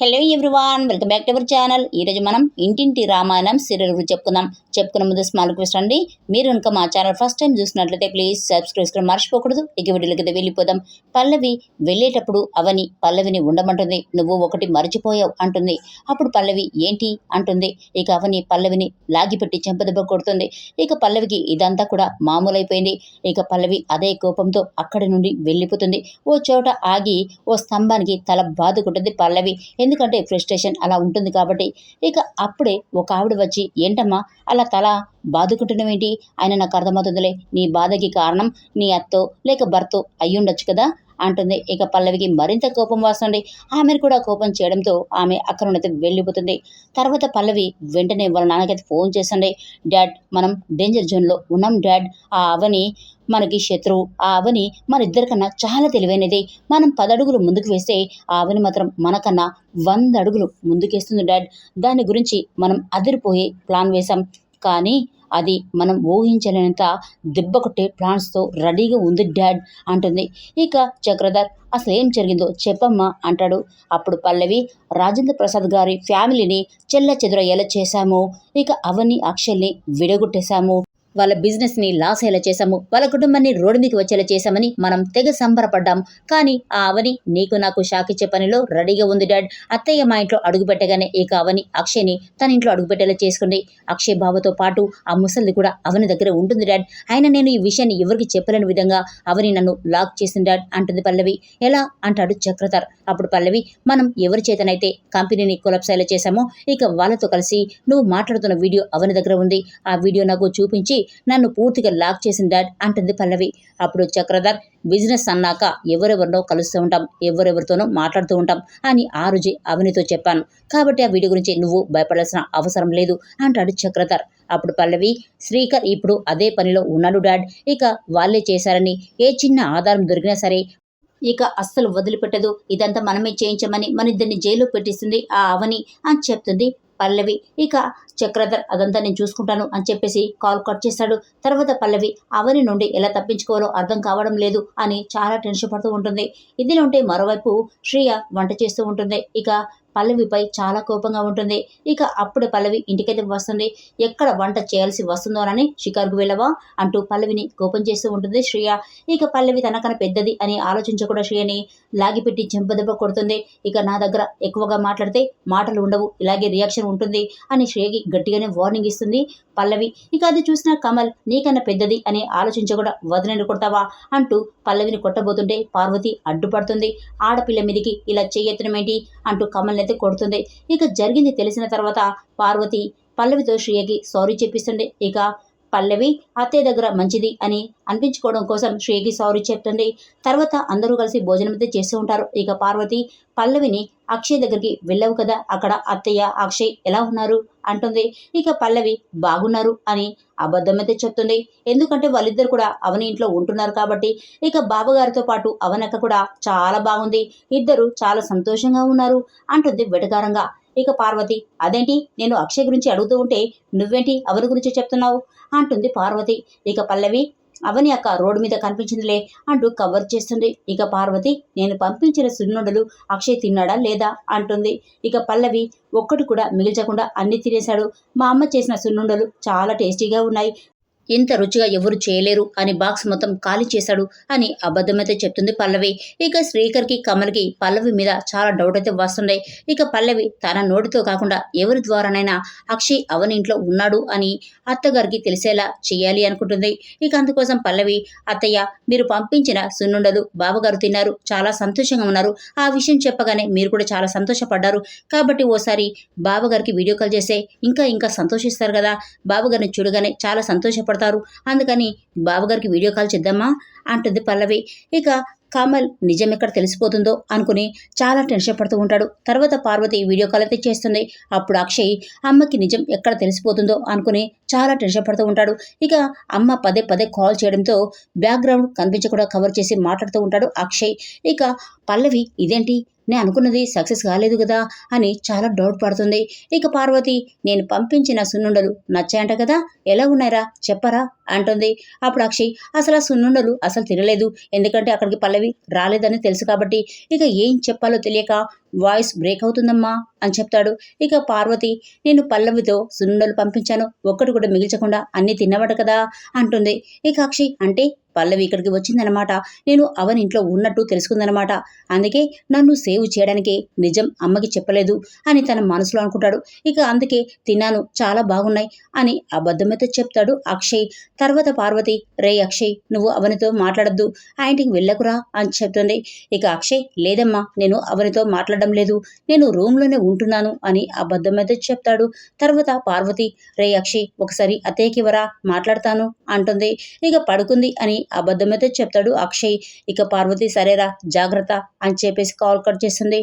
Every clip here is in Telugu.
Hello everyone welcome back to our channel ఈరోజు మనం ఇంటింటి రామాయణం సీరియల్ గురించి చెప్పుకుందాం. చెప్పుకున్న ముందు స్మాల్ రిక్వెస్ట్ అండి. మీరు కనుక మా ఛానల్ ఫస్ట్ టైం చూసినట్లయితే ప్లీజ్ సబ్స్క్రైబ్ చేసుకుని మర్చిపోకూడదు. ఇక వీడియోలకి అయితే వెళ్ళిపోదాం. పల్లవి వెళ్ళేటప్పుడు అవని పల్లవిని ఉండమంటుంది. నువ్వు ఒకటి మర్చిపోయావు అంటుంది. అప్పుడు పల్లవి ఏంటి అంటుంది. ఇక అవని పల్లవిని లాగిపెట్టి చెంపదెబ్బ కొడుతుంది. ఇక పల్లవికి ఇదంతా కూడా మామూలైపోయింది. ఇక పల్లవి అదే కోపంతో అక్కడి నుండి వెళ్ళిపోతుంది. ఓ చోట ఆగి ఓ స్తంభానికి తల బాదుకుంటుంది పల్లవి. ఎందుకంటే ఫ్రస్ట్రేషన్ అలా ఉంటుంది కాబట్టి ఇక అప్పుడే ఒక ఆవిడ వచ్చి ఏంటమ్మా అలా తల బాదుకుంటున్నావేంటి ఆయన నాకు అర్థమవుతుందిలే. నీ బాధకి కారణం నీ అత్తో లేక భర్తో అయ్యుండొచ్చు కదా? అంటుంది. ఇక పల్లవికి మరింత కోపం వస్తుంది. ఆమెను కూడా కోపం చేయడంతో ఆమె అక్కడ ఉన్నది వెళ్ళిపోతుంది. తర్వాత పల్లవి వెంటనే వాళ్ళ నాన్నకైతే ఫోన్ చేసింది డాడ్ మనం డేంజర్ జోన్లో ఉన్నాం డాడ్. ఆ అవని మనకి శత్రువు. ఆ అవని మన ఇద్దరికన్నా చాలా తెలివైనది. మనం పదడుగులు ముందుకు వేస్తే ఆ అవని మాత్రం మనకన్నా వంద అడుగులు ముందుకేస్తుంది డాడ్. దాని గురించి మనం అదిరిపోయే ప్లాన్ వేశాం. కానీ అది మనం ఊహించలేనంత దెబ్బకొట్టే ప్లాన్స్తో రెడీగా ఉంది డాడ్ అంటుంది. ఇక చక్రధర్ అసలు ఏం జరిగిందో చెప్పమ్మా అంటాడు. అప్పుడు పల్లవి రాజేంద్ర ప్రసాద్ గారి ఫ్యామిలీని చెల్ల చెదురయ్యేలా చేశాము. ఇక అవని అక్షల్ని విడగొట్టేశాము. వాళ్ళ బిజినెస్ని లాస్ అయ్యేలా చేశాము. వాళ్ళ కుటుంబాన్ని రోడ్డు మీకు వచ్చేలా చేశామని మనం తెగ సంబరపడ్డాం. కానీ ఆ అవని నీకు నాకు షాక్ ఇచ్చే పనిలో రెడీగా ఉంది డాడ్. అత్తయ్య మా ఇంట్లో అడుగుపెట్టగానే ఈ ఇక అవని అక్షయ్ని తన ఇంట్లో అడుగుపెట్టేలా చేసుకుంది. అక్షయ్ బావతో పాటు ఆ ముసలిది కూడా అవని దగ్గర ఉంటుంది డాడ్. అయినా నేను ఈ విషయాన్ని ఎవరికి చెప్పలేని విధంగా అవని నన్ను లాక్ చేసింది డాడ్ అంటుంది పల్లవి. ఎలా? అంటాడు చక్రధర్. అప్పుడు పల్లవి మనం ఎవరి చేతనైతే కంపెనీని కొలప్స్ అయ్యేలా చేశామో ఇక వాళ్ళతో కలిసి నువ్వు మాట్లాడుతున్న వీడియో అవని దగ్గర ఉంది. ఆ వీడియో నాకు చూపించి నన్ను పూర్తిగా లాక్ చేసిన డాడ్ అంటుంది పల్లవి. అప్పుడు చక్రధర్ బిజినెస్ అన్నాక ఎవరెవరినో కలుస్తూ ఉంటాం ఎవరెవరితోనో మాట్లాడుతూ ఉంటాం అని ఆ రోజే అవనితో చెప్పాను. కాబట్టి ఆ వీడియో గురించి నువ్వు భయపడాల్సిన అవసరం లేదు అంటాడు చక్రధర్. అప్పుడు పల్లవి శ్రీకర్ ఇప్పుడు అదే పనిలో ఉన్నాడు డాడ్. ఇక వాళ్ళే చేశారని ఏ చిన్న ఆధారం దొరికినా సరే ఇక అస్సలు వదిలిపెట్టదు. ఇదంతా మనమే చేయించమని మన ఇద్దరిని జైలు పెట్టిస్తుంది ఆ అవని అని చెప్తుంది పల్లవి. ఇక చక్రధర్ అదంతా నేను చూసుకుంటాను అని చెప్పేసి కాల్ కట్ చేస్తాడు. తర్వాత పల్లవి అవని నుండి ఎలా తప్పించుకోవాలో అర్థం కావడం లేదు అని చాలా టెన్షన్ పడుతూ ఉంటుంది. ఇదిలో ఉంటే మరోవైపు శ్రీయ వంట చేస్తూ ఉంటుంది. ఇక పల్లవిపై చాలా కోపంగా ఉంటుంది. ఇక అప్పుడు పల్లవి ఇంటికైతే వస్తుంది. ఎక్కడ వంట చేయాల్సి వస్తుందోనని షికారుకు వెళ్ళవా? అంటూ పల్లవిని కోపం చేస్తూ ఉంటుంది శ్రేయ. ఇక పల్లవి తనకన్నా పెద్దది అని ఆలోచించకుండా శ్రేయని. లాగిపెట్టి చెంపదెబ్బ కొడుతుంది. ఇక నా దగ్గర ఎక్కువగా మాట్లాడితే మాటలు ఉండవు. ఇలాగే రియాక్షన్ ఉంటుంది అని శ్రేయకి గట్టిగానే వార్నింగ్ ఇస్తుంది పల్లవి. ఇక అది చూసిన కమల్ నీకన్నా పెద్దది అని ఆలోచించకుండా వదిలేని కొడతావా? అంటూ పల్లవిని కొట్టబోతుంటే పార్వతి అడ్డుపడుతుంది. ఆడపిల్ల మీదికి ఇలా చెయ్యెత్తనమేంటి అంటూ కమల్ని అయితే కొడుతుంది ఇక జరిగింది తెలిసిన తర్వాత పార్వతి పల్లవితో శ్రియకి సారీ చెప్పిస్తుంది ఇక పల్లవి అత్తయ్య దగ్గర మంచిది అని అనిపించుకోవడం కోసం శ్రీకి సారీ చెప్తుంది తర్వాత అందరూ కలిసి భోజనం అయితే చేస్తూ ఉంటారు. ఇక పార్వతి పల్లవిని అక్షయ్ దగ్గరికి వెళ్ళవు కదా? అక్కడ అత్తయ్య అక్షయ్ ఎలా ఉన్నారు? అంటుంది. ఇక పల్లవి బాగున్నారు అని అబద్ధమైతే చెప్తుంది. ఎందుకంటే వాళ్ళిద్దరు కూడా అవని ఇంట్లో ఉంటున్నారు కాబట్టి ఇక బావగారితో పాటు అవనక్క కూడా చాలా బాగుంది. ఇద్దరు చాలా సంతోషంగా ఉన్నారు అంటుంది వెటకారంగా. ఇక పార్వతి అదేంటి? నేను అక్షయ్ గురించి అడుగుతూ ఉంటే నువ్వేంటి అవని గురించి చెప్తున్నావు? అంటుంది పార్వతి. ఇక పల్లవి అవని అక్క రోడ్డు మీద కనిపించిందిలే అంటూ కవర్ చేస్తుంది. ఇక పార్వతి నేను పంపించిన సున్నుండలు అక్షయ్ తిన్నాడా లేదా? అంటుంది. ఇక పల్లవి ఒక్కటి కూడా మిగిల్చకుండా అన్ని తినేశాడు. మా అమ్మ చేసిన సున్నుండలు చాలా టేస్టీగా ఉన్నాయి. ఇంత రుచిగా ఎవరు చేయలేరు అని బాక్స్ మొత్తం ఖాళీ చేశాడు అని అబద్ధమైతే చెప్తుంది పల్లవి. ఇక శ్రీకర్కి కమల్కి పల్లవి మీద చాలా డౌట్ అయితే వస్తుండే ఇక పల్లవి తన నోటితో కాకుండా ఎవరి ద్వారానైనా అక్షయ్ అవని ఇంట్లో ఉన్నాడు అని అత్తగారికి తెలిసేలా చేయాలి అనుకుంటుంది. ఇక అందుకోసం పల్లవి అత్తయ్య మీరు పంపించిన సున్నుండలు బావగారు తిన్నారు చాలా సంతోషంగా ఉన్నారు. ఆ విషయం చెప్పగానే మీరు కూడా చాలా సంతోషపడ్డారు. కాబట్టి ఓసారి బావగారికి వీడియో కాల్ చేస్తే ఇంకా ఇంకా సంతోషిస్తారు కదా. బావగారిని చూడగానే చాలా బాధపడతారు అందుకని బావగారికి వీడియో కాల్ చేద్దామా? అంటుంది పల్లవి. ఇక కమల్ నిజం ఎక్కడ తెలిసిపోతుందో అనుకుని చాలా టెన్షన్ పడుతూ ఉంటాడు. తర్వాత పార్వతి వీడియో కాల్ అయితే చేస్తుంది. అప్పుడు అక్షయ్ అమ్మకి నిజం ఎక్కడ తెలిసిపోతుందో అనుకుని చాలా టెన్షన్ పడుతూ ఉంటాడు. ఇక అమ్మ పదే పదే కాల్ చేయడంతో బ్యాక్గ్రౌండ్ కనిపించకుండా కవర్ చేసి మాట్లాడుతూ ఉంటాడు అక్షయ్. ఇక పల్లవి ఇదేంటి? నేను అనుకున్నది సక్సెస్ కాలేదు కదా అని చాలా డౌట్ పడుతుంది. ఇక పార్వతి నేను పంపించిన సున్నుండలు నచ్చాయంట కదా ఎలా ఉన్నాయరా చెప్పరా అంటుంది. అప్పుడు అక్షయ్ అసలు ఆ సున్నుండలు అసలు తినలేదు ఎందుకంటే అక్కడికి పల్లవి రాలేదని తెలుసు కాబట్టి ఇక ఏం చెప్పాలో తెలియక వాయిస్ బ్రేక్ అవుతుందమ్మా అని చెప్తాడు. ఇక పార్వతి నేను పల్లవితో సున్నుండలు పంపించాను. ఒక్కటి కూడా మిగిల్చకుండా అన్నీ తిన్నవాడు కదా అంటుంది. ఇక అక్షయ్ అంటే పల్లవి ఇక్కడికి వచ్చిందనమాట నేను అవని ఇంట్లో ఉన్నట్టు తెలుసుకుందనమాట అందుకే నన్ను సేవ్ చేయడానికి నిజం అమ్మకి చెప్పలేదు అని తన మనసులో అనుకుంటాడు. ఇక అందుకే తిన్నాను చాలా బాగున్నాయి అని అబద్ధమైతే చెప్తాడు అక్షయ్. తర్వాత పార్వతి రే అక్షయ్ నువ్వు అవనితో మాట్లాడద్దు. ఆ ఇంటికి వెళ్ళకురా అని చెప్తుంది. ఇక అక్షయ్ లేదమ్మా నేను అవనితో రావడం లేదు. నేను రూమ్లోనే ఉంటున్నాను అని అబద్ధమైతే చెప్తాడు. తర్వాత పార్వతి రే అక్షయ్ ఒకసారి అత్తయ్యకి వరా మాట్లాడతాను అంటుంది. ఇక పడుకుంది అని అబద్ధమైతే చెప్తాడు అక్షయ్. ఇక పార్వతి సరేరా జాగ్రత్త అని చెప్పేసి కాల్ కట్ చేస్తుంది.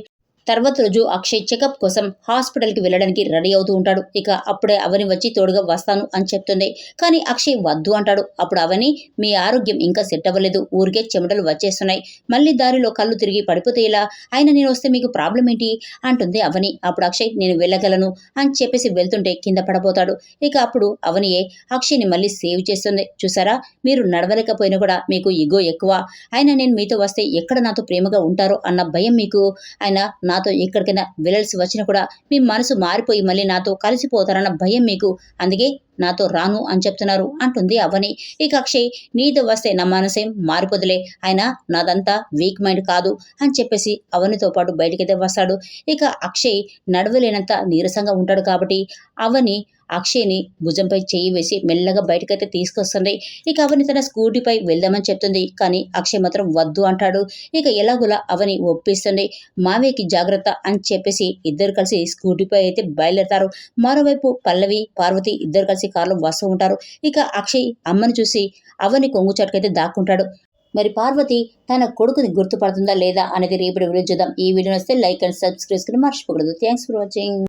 తర్వాత రోజు అక్షయ్ చెకప్ కోసం హాస్పిటల్కి వెళ్ళడానికి రెడీ అవుతూ ఉంటాడు. ఇక అప్పుడే అవని వచ్చి తోడుగా వస్తాను అని చెప్తుంది. కానీ అక్షయ్ వద్దు అంటాడు. అప్పుడు అవని మీ ఆరోగ్యం ఇంకా సెట్ అవ్వలేదు. ఊరికే చెమటలు వచ్చేస్తున్నాయి. మళ్ళీ దారిలో కళ్ళు తిరిగి పడిపోతే ఇలా ఆయన నేను వస్తే మీకు ప్రాబ్లం ఏంటి? అంటుంది అవని. అప్పుడు అక్షయ్ నేను వెళ్ళగలను అని చెప్పేసి వెళ్తుంటే కింద పడబోతాడు. ఇక అప్పుడు అవనియే అక్షయ్ని మళ్ళీ సేవ్ చేస్తుంది. చూసారా? మీరు నడవలేకపోయినా కూడా మీకు ఇగో ఎక్కువ. ఆయన నేను మీతో వస్తే ఎక్కడ నాతో ప్రేమగా ఉంటారో అన్న భయం మీకు. ఆయన నాతో ఎక్కడికైనా వెళ్ళాల్సి వచ్చినా కూడా మీ మనసు మారిపోయి మళ్ళీ నాతో కలిసిపోతారన్న భయం మీకు. అందుకే నాతో రాను అని చెప్తున్నారు అంటుంది అవని. ఇక అక్షయ్ నీతో వస్తే నా మనసేం మారిపోదులే. ఆయన నాదంతా వీక్ మైండ్ కాదు అని చెప్పేసి అవనితో పాటు బయటికైతే వస్తాడు. ఇక అక్షయ్ నడవలేనంత నీరసంగా ఉంటాడు కాబట్టి అవని అక్షయ్ని భుజంపై చేయి వేసి మెల్లగా బయటకైతే తీసుకొస్తుంది. ఇక అవని తన స్కూటీపై వెళ్దామని చెప్తుంది. కానీ అక్షయ్ మాత్రం వద్దు అంటాడు. ఇక ఎలాగోలా అవని ఒప్పిస్తుంది. మావయ్యకి జాగ్రత్త అని చెప్పేసి ఇద్దరు కలిసి స్కూటీపై అయితే బయలుదేరతారు. మరోవైపు పల్లవి పార్వతి ఇద్దరు కలిసి కారులో వస్తూ ఉంటారు. ఇక అక్షయ్ అమ్మని చూసి అవని కొంగు చాటుకైతే దాక్కుంటాడు. మరి పార్వతి తన కొడుకుని గుర్తుపడుతుందా లేదా అనేది రేపటి వీడియో చూద్దాం. ఈ వీడియో వస్తే లైక్ అండ్ సబ్స్క్రైబ్ మర్చిపోకూడదు. Thanks for watching.